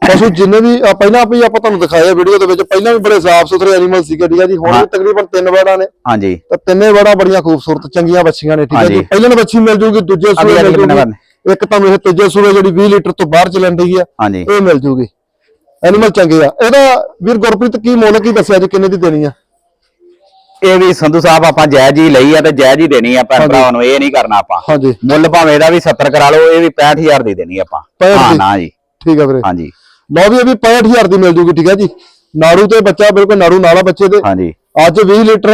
ਪਸ਼ੂ ਜਿੰਨੇ ਵੀ ਆ, ਪਹਿਲਾਂ ਵੀ ਆਪਾਂ ਤੁਹਾਨੂੰ ਦਿਖਾਇਆ ਵੀਡੀਓ ਦੇ ਵਿੱਚ ਪਹਿਲਾਂ ਵੀ ਬੜੇ ਸਾਫ਼ ਸੁਥਰੇ ਐਨੀਮਲ ਸੀਗੇ ਠੀਕ ਹੈ ਜੀ? ਹੁਣ ਵੀ। ਤਕਰੀਬਨ ਤਿੰਨ ਵੜਾ ਨੇ। ਹਾਂਜੀ। ਤਾਂ ਤਿੰਨੇ ਵੜਾ ਬੜੀਆਂ ਖੂਬਸੂਰਤ ਚੰਗੀਆਂ ਬੱਚੀਆਂ ਨੇ ਠੀਕ ਹੈ ਜੀ? ਹਾਂਜੀ। ਪਹਿਲਾਂ ਬੱਚੀ ਮਿਲ ਜੂਗੀ ਦੂਜੇ ਅਗਲੀ ਸੂਏ ਮਿਲ ਅਗਲੀ ਜੂਗੀ। ਇੱਕ ਤੁਹਾਨੂੰ ਇਹ ਤੀਜੇ ਸੂਏ ਜਿਹੜੀ 20 ਲੀਟਰ ਤੋਂ ਬਾਹਰ ਚੱਲਣ ਦੀ ਆ ਹਾਂਜੀ। ਇਹ ਮਿਲ ਜੂਗੀ। ਐਨੀਮਲ ਚੰਗੇ ਆ। ਇਹਦਾ ਵੀਰ ਗੁਰਪ੍ਰੀਤ ਕੀ ਮੁੱਲ ਕੀ ਦੱਸਿਆ ਜੀ? ਕਿੰਨੇ ਦੀ ਦੇਣੀ ਆ? ਇਹ ਵੀ ਸੰਧੂ ਸਾਹਿਬ ਆਪਾਂ ਜਾਇਜ਼ ਹੀ ਲਈ ਆ ਤੇ ਜਾਇਜ਼ ਹੀ ਦੇਣੀ ਆ ਹਾਂਜੀ। ਭਰਾਵਾਂ ਨੂੰ ਇਹ ਨਹੀਂ ਕਰਨਾ ਆਪਾਂ। ਹਾਂਜੀ। ਮੁੱਲ ਭਾਵੇਂ ਇਹਦਾ ਵੀ 70 ਕਰਾ ਲਓ ਇਹ ਵੀ 65000 ਦੀ ਦੇਣੀ ਆਪਾਂ। 65 ਹਾਂ। ਨਾ ਜੀ। ਠੀਕ ਆ ਵੀਰੇ। ਹਾਂਜੀ। ਲਓ ਵੀ ਇਹ ਵੀ 65000 ਦੀ ਮਿਲ ਜੂਗੀ ਠੀਕ ਹੈ ਜੀ। ਨਾੜੂ ਤੇ ਬੱਚਾ ਬਿਲਕੁਲ ਨਾੜੂ ਨਾਲਾ ਬੱਚੇ ਦੇ। ਹਾਂਜੀ। ਅੱਜ 20 ਲੀਟਰ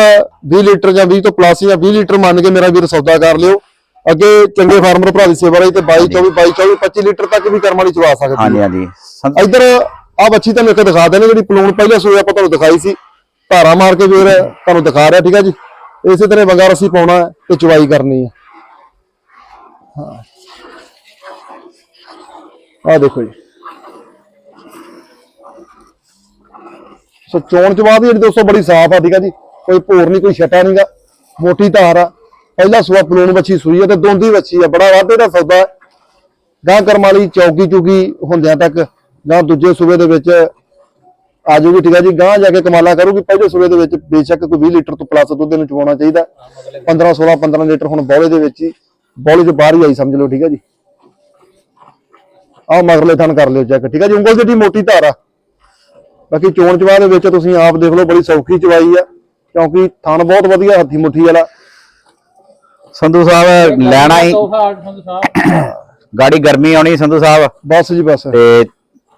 20 ਲੀਟਰ ਜਾਂ 20 ਤੋਂ ਪਲੱਸ ਜਾਂ 20 ਲੀਟਰ ਮੰਨ ਕੇ ਮੇਰਾ ਵੀਰ ਸੌਦਾ ਕਰ ਲਿਓ। ਅੱਗੇ ਚੰਗੇ ਫਾਰਮਰ ਭਰਾ ਦੀ ਸੇਵਾ ਰਹੀ ਤੇ 22 24 22 24 25 ਲੀਟਰ ਤੱਕ ਵੀ ਕਰਮ ਵਾਲੀ ਚਵਾ ਸਕਦੀ ਹਾਂਜੀ ਹੈ ਹਾਂਜੀ। ਇੱਧਰ ਆ ਬੱਚੀ ਤੁਹਾਨੂੰ ਇੱਕ ਦਿਖਾ ਦੇਣੇ ਜਿਹੜੀ ਪਲੂਣ ਪਹਿਲੇ ਸੂਏ ਆਪਾਂ ਤੁਹਾਨੂੰ ਦਿਖਾਈ ਸੀ। ਧਾਰਾ ਮਾਰ ਕੇ ਵੀਰ ਤੁਹਾਨੂੰ ਦਿਖਾ ਰਿਹਾ ਠੀਕ ਹੈ ਜੀ। ਇਸੇ ਤਰ੍ਹਾਂ ਵੰਗਾ ਰਸੀ ਪਾਉਣਾ ਹੈ ਤੇ ਚਵਾਈ ਕਰਨੀ ਹੈ ਹਾਂ। ਆ ਦੇਖੋ ਜੀ। ਸੋ ਚੋਣ ਚਵਾ ਦੀ ਜਿਹੜੀ ਦੋਸਤੋ ਬੜੀ ਸਾਫ਼ ਆ ਠੀਕ ਆ ਜੀ। ਕੋਈ ਭੋਰ ਨਹੀਂ ਕੋਈ ਛਟਾ ਨਹੀਂਗਾ ਮੋਟੀ ਧਾਰ ਆ। ਪਹਿਲਾ ਸੂਆ ਪਲੂਣ ਵੱਛੀ ਸੂਈ ਹੈ ਤੇ ਦੋਂਦੀ ਵੱਛੀ ਹੈ ਬੜਾ ਵਾਧੇ ਦਾ ਸੌਦਾ ਹੈ। ਗਾਂ ਕਰਮ ਵਾਲੀ ਚੌਕੀ ਚੁਗੀ ਹੁੰਦਿਆਂ ਤੱਕ ਗਾਂ ਦੂਜੇ ਸੂਬੇ ਦੇ ਵਿੱਚ ਆਜੂਗੀ ਠੀਕ ਹੈ ਜੀ। ਗਾਂ ਜਾ ਕੇ ਕਮਾਲਾ ਕਰੂਗੀ, ਪਹਿਲੇ ਸੂਬੇ ਦੇ ਵਿੱਚ ਬੇਸ਼ੱਕ ਕੋਈ 20 ਲੀਟਰ ਤੋਂ ਪਲੱਸ ਦੁੱਧ ਨੂੰ ਚਵਾਉਣਾ ਚਾਹੀਦਾ। 15 16 15 ਲੀਟਰ ਹੁਣ ਬੌਲੇ ਦੇ ਵਿੱਚ ਹੀ, ਬੌਲੇ ਚ ਬਾਹਰ ਹੀ ਆਈ, ਸਮਝ ਲਓ, ਠੀਕ ਹੈ ਜੀ। ਆਹ ਮਗਰਲੇ ਥਣ ਕਰ ਲਿਓ ਚੈੱਕ ਠੀਕ ਹੈ ਜੀ। ਉਂਗਲ ਜਿਹੜੀ ਮੋਟੀ ਧਾਰ ਆ। ਬਾਕੀ ਚੋਣ ਚਵਾ ਦੇ ਵਿੱਚ ਤੁਸੀਂ ਆਪ ਦੇਖ ਲਓ, ਬੜੀ ਸੌਖੀ ਚਵਾਈ ਆ। ਕਿਉਂਕਿ ਥਣ ਬਹੁਤ ਵਧੀਆ, ਹੱਥੀ ਮੁੱਠੀ ਵਾਲਾ। ਸੰਧੂ ਸਾਹਿਬ ਲੈਣਾ ਹੀ ਤੋਹਫਾ ਸੰਧੂ ਸਾਹਿਬ। ਗਾੜੀ ਗਰਮੀ ਆਉਣੀ ਸੰਧੂ ਸਾਹਿਬ। ਬਸ ਜੀ ਬਸ। ਤੇ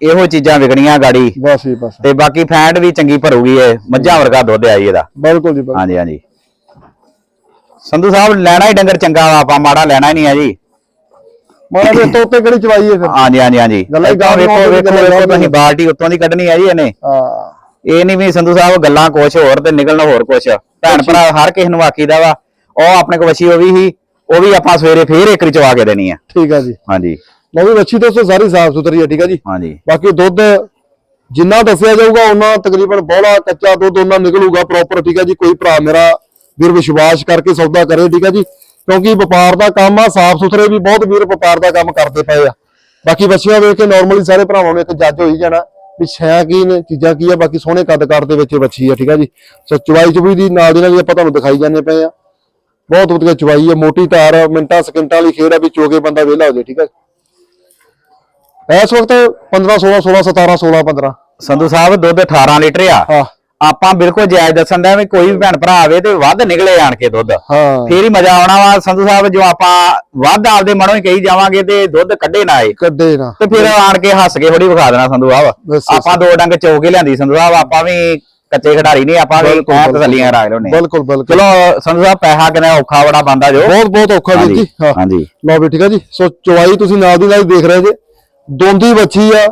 ਇਹੋ ਚੀਜ਼ਾਂ ਵਿਕਣੀਆਂ ਗਾੜੀ। ਬਸ ਜੀ ਬਸ। ਤੇ ਬਾਕੀ ਫੈਂਟ ਵੀ ਚੰਗੀ ਭਰੂਗੀ ਇਹ। ਮੱਝਾਂ ਵਰਗਾ ਦੁੱਧ ਆਈ ਇਹਦਾ। ਬਿਲਕੁਲ ਜੀ ਬਿਲਕੁਲ। ਹਾਂਜੀ ਹਾਂਜੀ। ਸੰਧੂ ਸਾਹਿਬ ਲੈਣਾ ਹੀ ਡੰਗਰ ਚੰਗਾ ਵਾ ਆਪਾਂ ਮਾੜਾ ਲੈਣਾ ਹੀ ਨਹੀਂ ਆ ਜੀ। ਮਾਰਾ ਦੇ ਉੱਤੇ ਕਿਹੜੀ ਚਵਾਈ ਹੈ ਫਿਰ? ਹਾਂਜੀ ਹਾਂਜੀ ਹਾਂਜੀ। ਗੱਲਾਂ ਵੇਖੋ ਵੇਖੋ ਤੁਸੀਂ ਬਾਲਟੀ ਉੱਤੋਂ ਦੀ ਕੱਢਣੀ ਆ ਜੀ ਇਹਨੇ। ਹਾਂ। ਇਹ ਨਹੀਂ ਵੀ ਸੰਧੂ ਸਾਹਿਬ ਗੱਲਾਂ ਕੁਛ ਹੋਰ ਤੇ ਨਿਕਲਣਾ ਹੋਰ ਕੁਛ। ਭੈਣ ਭਰਾ ਹਰ ਕਿਸੇ ਨੂੰ ਆਖੀਦਾ ਵਾ। ਉਹ ਆਪਣੇ ਕੋਲ ਵਛੀ ਉਹ ਵੀ ਹੀ ਉਹ ਵੀ ਆਪਾਂ ਸਵੇਰੇ ਫੇਰ ਇੱਕ ਚਵਾ ਕੇ ਦੇਣੀ ਆ। ਠੀਕ ਆ ਜੀ। ਹਾਂਜੀ। ਲਓ ਵੀ ਵੱਛੀ ਦੋਸਤੋ ਸਾਰੀ ਸਾਫ਼ ਸੁਥਰੀ ਹੈ ਠੀਕ ਆ ਜੀ। ਹਾਂਜੀ। ਬਾਕੀ ਦੁੱਧ ਜਿੰਨਾ ਦੱਸਿਆ ਜਾਊਗਾ ਉਹਨਾਂ ਤਕਰੀਬਨ ਬੋਲਾ ਕੱਚਾ ਦੁੱਧ ਉਹਨਾਂ ਨਿਕਲੂਗਾ ਪ੍ਰੋਪਰ ਠੀਕ ਆ ਜੀ। ਕੋਈ ਭਰਾ ਮੇਰਾ ਵੀਰ ਵਿਸ਼ਵਾਸ ਕਰਕੇ ਸੌਦਾ ਕਰੇ ਠੀਕ ਆ ਜੀ। ਕਿਉਂਕਿ ਵਪਾਰ ਦਾ ਕੰਮ ਆ ਸਾਫ਼ ਸੁਥਰੇ ਵੀ ਬਹੁਤ ਵੀਰ ਵਪਾਰ ਦਾ ਕੰਮ ਕਰਦੇ ਪਏ ਆ। ਬਾਕੀ ਬੱਚੀਆਂ ਵੇਖ ਕੇ ਨਾਰਮਲੀ ਸਾਰੇ ਭਰਾਵਾਂ ਨੂੰ ਇੱਕ ਜੱਜ ਹੋਈ ਜਾਣਾ ਵੀ ਛਾਂ ਕੀ ਨੇ ਚੀਜ਼ਾਂ ਕੀ ਆ ਬਾਕੀ ਸੋਹਣੇ ਕੱਦ ਕਾਰ ਦੇ ਵਿੱਚ ਬੱਚੀ ਆ ਠੀਕ ਆ ਜੀ। ਸੋ ਚੁਵਾਈ ਚੁਬੀ ਦੀ ਨਾਲ ਦੀ ਨਾਲ ਵੀ ਆਪਾਂ ਤੁਹਾਨੂੰ ਦਿਖਾਈ ਜਾਂਦੇ ਪਏ ਆ। ਬਹੁਤ ਵਧੀਆ ਚੁਵਾਈ ਆ ਮੋਟੀ ਆ, ਮਿੰਟਾਂ ਸਕਿੰਟਾਂ ਵਾਲੀ ਖੇਡ ਆ ਵੀ ਚੋਗੇ ਬੰਦਾ ਵਿਹਲਾ ਹੋ ਜਾਏ ਠੀਕ ਆ ਇਸ ਵਕਤ 15 16 16 17 16 15 ਸੰਧੂ ਸਾਹਿਬ ਦੁੱਧ 18 ਲੀਟਰ ਆ। ਹਾਂ। ਆਪਾਂ ਬਿਲਕੁਲ ਜਾਇਜ਼ ਦੱਸਣ ਦਾ ਵੀ ਕੋਈ ਵੀ ਭੈਣ ਭਰਾ ਆਵੇ ਤੇ ਵੱਧ ਨਿਕਲੇ ਆਣ ਕੇ ਦੁੱਧ। ਹਾਂ। ਫੇਰ ਹੀ ਮਜ਼ਾ ਆਉਣਾ ਵਾ ਸੰਧੂ ਸਾਹਿਬ ਜੋ ਆਪਾਂ ਵੱਧ ਆਪਦੇ ਮਨੋਂ ਹੀ ਕਹੀ ਜਾਵਾਂਗੇ ਤੇ ਦੁੱਧ ਕੱਢੇ ਨਾ ਆਏ। ਕੱਢੇ ਨਾ। ਤੇ ਫਿਰ ਆਣ ਕੇ ਹੱਸ ਕੇ ਥੋੜੀ ਵਿਖਾ ਦੇਣਾ ਸੰਧੂ ਸਾਹਿਬ। ਆਪਾਂ ਦੋ ਡੰਗ ਚੌਕੇ ਲਿਆਂਦੀ ਸੰਧੂ ਸਾਹਿਬ ਆਪਾਂ ਵੀ ਕੱਚੇ ਖਿਡਾਰੀ ਨਹੀਂ ਆਪਾਂ ਵੀ ਬਿਲਕੁਲ। ਤਸੱਲੀਆਂ ਕਰਾ ਲੈਣੇ ਬਿਲਕੁਲ ਬਿਲਕੁਲ। ਚਲੋ ਸੰਧੂ ਸਾਹਿਬ ਪੈਸਾ ਕਿੰਨਾ ਔਖਾ ਬੜਾ ਬੰਦਾ ਜੋ। ਬਹੁਤ ਬਹੁਤ ਔਖਾ ਵੀਰ ਜੀ। ਹਾਂ। ਹਾਂਜੀ। ਲਓ ਵੀ ਠੀਕ ਆ ਜੀ। ਸੋ ਚੁਆਈ ਤੁਸੀਂ ਨਾਲ ਦੀ ਨਾਲ ਦੇਖ ਰਹੇ ਜੇ। ਦੋਂਦੀ ਬੱਚੀ ਆ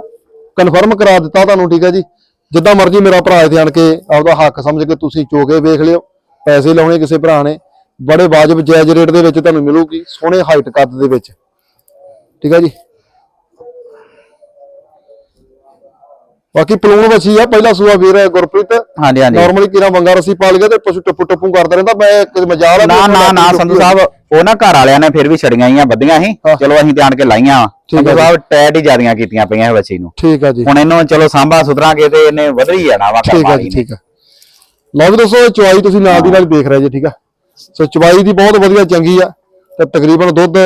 ਕਨਫਰਮ ਕਰਾ ਦਿੱਤਾ ਤੁਹਾਨੂੰ ਠੀਕ ਆ ਜੀ। ਜਿੱਦਾਂ ਮਰਜ਼ੀ ਮੇਰਾ ਭਰਾ ਇੱਥੇ ਆਣ ਕੇ ਆਪਦਾ ਹੱਕ ਸਮਝ ਕੇ ਤੁਸੀਂ ਚੋਕੇ ਵੇਖ ਲਿਓ। ਪੈਸੇ ਲਾਉਣੇ ਕਿਸੇ ਭਰਾ ਨੇ। ਬੜੇ ਵਾਜਬ ਜਾਇਜ਼ ਰੇਟ ਦੇ ਵਿੱਚ ਤੁਹਾਨੂੰ ਮਿਲੂਗੀ ਸੋਹਣੇ ਹਾਈਟ ਕੱਦ ਦੇ ਵਿੱਚ। ਠੀਕ ਆ ਜੀ। ਬਾਕੀ ਪਲੂਣ ਬੱਚੀ ਆ ਪਹਿਲਾ ਸੂਆ ਵੀਰ ਗੁਰਪ੍ਰੀਤ। ਹਾਂਜੀ ਹਾਂਜੀ। ਨਾਰਮਲੀ ਕਿਰਾ ਬੰਗਾ ਰਸੀ ਪਾਲ ਗਿਆ ਤੇ ਪਸ਼ੂ ਟੱਪੂ ਟੱਪੂ ਕਰਦਾ ਰਹਿੰਦਾ ਮੈਂ ਇੱਕ ਮਜਾਲ ਆ ਨਾ ਨਾ ਨਾ ਸੰਧੂ। ਸਾਹਿਬ ਉਹ ਨਾ ਘਰ ਵਾਲਿਆਂ ਨੇ ਫਿਰ ਵੀ ਛੜੀਆਂ ਹੀ ਬੱਧੀਆਂ ਸੀ। ਹਾਂ। ਚਲੋ ਅਸੀਂ ਆਣ ਕੇ ਲਾਈਆਂ। ਹੈ ਸੰਧੂ। ਸਾਹਿਬ ਟੈਟ ਹੀ ਜਿਆਦੀਆਂ ਕੀਤੀਆਂ ਪਈਆਂ ਇਹ ਬੱਚੀ ਨੂੰ। ਠੀਕ ਆ ਜੀ। ਹੁਣ ਇਹਨੂੰ ਚਲੋ ਸਾਂਭਾ ਸੁਧਰਾਂਗੇ ਤੇ ਇਹਨੇ ਵਧ ਹੀ ਜਾਣਾ ਵਾ ਠੀਕ ਆ ਜੀ ਠੀਕ ਆ। ਲਓ ਦੋਸਤੋ ਚੁਆਈ ਤੁਸੀਂ ਨਾਲ ਦੀ ਨਾਲ ਦੇਖ ਰਹੇ ਜੀ ਠੀਕ ਆ? ਸੋ ਚੁਆਈ ਦੀ ਬਹੁਤ ਵਧੀਆ ਚੰਗੀ ਆ ਤੇ ਤਕਰੀਬਨ ਦੁੱਧ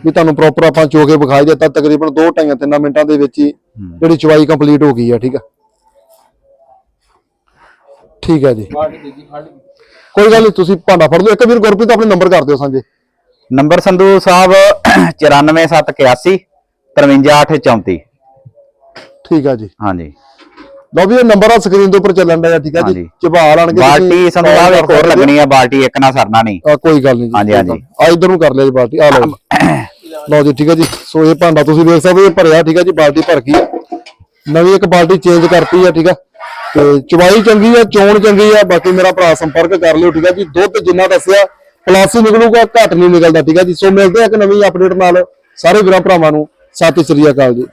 ਵੀ ਤੁਹਾਨੂੰ ਪ੍ਰੋਪਰ ਆਪਾਂ ਚੋ ਕੇ ਵਿਖਾਈ ਦਿੱਤਾ ਤਕਰੀਬਨ 2 ਢਾਈਆਂ 3 ਮਿੰਟਾਂ ਦੇ ਵਿੱਚ ਹੀ ਜਿਹੜੀ ਚੁਆਈ ਕੰਪਲੀਟ ਹੋ ਗਈ ਆ ਠੀਕ ਆ? ਠੀਕ ਆ ਜੀ। ਕੋਈ ਗੱਲ ਨਹੀਂ ਤੁਸੀਂ ਭਾਂਡਾ ਫੜ ਲਓ। ਇੱਕ ਵੀਰ ਗੁਰਪ੍ਰੀਤ ਆਪਣੇ ਨੰਬਰ ਕਰ ਦਿਓ ਸਾਂਝੇ। ਨੰਬਰ ਸੰਧੂ ਸਾਹਿਬ 94781 53834 ਠੀਕ ਆ ਜੀ। ਹਾਂਜੀ। ਲਓ ਵੀ ਇਹ ਨੰਬਰ ਆ ਸਕਰੀਨ ਦੇ ਉੱਪਰ ਚੱਲਣ ਦਾ ਠੀਕ ਆ ਜੀ। ਚਬਾਲ ਆਣ ਕੇ ਬਾਲਟੀ ਸੰਧੂ ਸਾਹਿਬ ਇੱਕ ਹੋਰ ਹੋ। ਲੱਗਣੀ ਆ ਬਾਲਟੀ ਇੱਕ ਨਾ ਸਰਨਾ ਨਹੀਂ। ਕੋਈ ਗੱਲ ਨਹੀਂ ਜੀ ਹਾਂਜੀ, ਹਾਂਜੀ। ਆ ਇਧਰ ਨੂੰ ਕਰ ਲਿਆ ਜੀ ਬਾਲਟੀ ਆ ਲਓ ਜੀ। ਲਓ ਜੀ, ਠੀਕ ਹੈ ਜੀ। ਸੋ ਇਹ ਭਾਂਡਾ ਤੁਸੀਂ ਦੇਖ ਸਕਦੇ ਹੋ ਭਰਿਆ, ਠੀਕ ਹੈ ਜੀ, ਬਾਲਟੀ ਭਰ ਗਈ ਨਵੀਂ ਇੱਕ ਬਾਲਟੀ ਚੇਂਜ ਕਰਤੀ ਹੈ ਠੀਕ ਹੈ। ਤੇ ਚਵਾਈ ਚੰਗੀ ਹੈ ਚੋਣ ਚੰਗੀ ਹੈ ਬਾਕੀ ਮੇਰਾ ਭਰਾ ਸੰਪਰਕ ਕਰ ਲਿਓ, ਠੀਕ ਹੈ ਜੀ। ਦੁੱਧ ਜਿੰਨਾ ਦੱਸਿਆ ਪਲੱਸ ਹੀ ਨਿਕਲੂਗਾ, ਘੱਟ ਨਹੀਂ ਨਿਕਲਦਾ, ਠੀਕ ਹੈ ਜੀ। ਸੋ ਮਿਲਦੇ ਆ ਇੱਕ ਨਵੀਂ ਅਪਡੇਟ ਨਾਲ। ਸਾਰੇ ਵੀਰਾਂ ਭਰਾਵਾਂ ਨੂੰ, ਸਤਿ ਸ੍ਰੀ ਅਕਾਲ ਜੀ।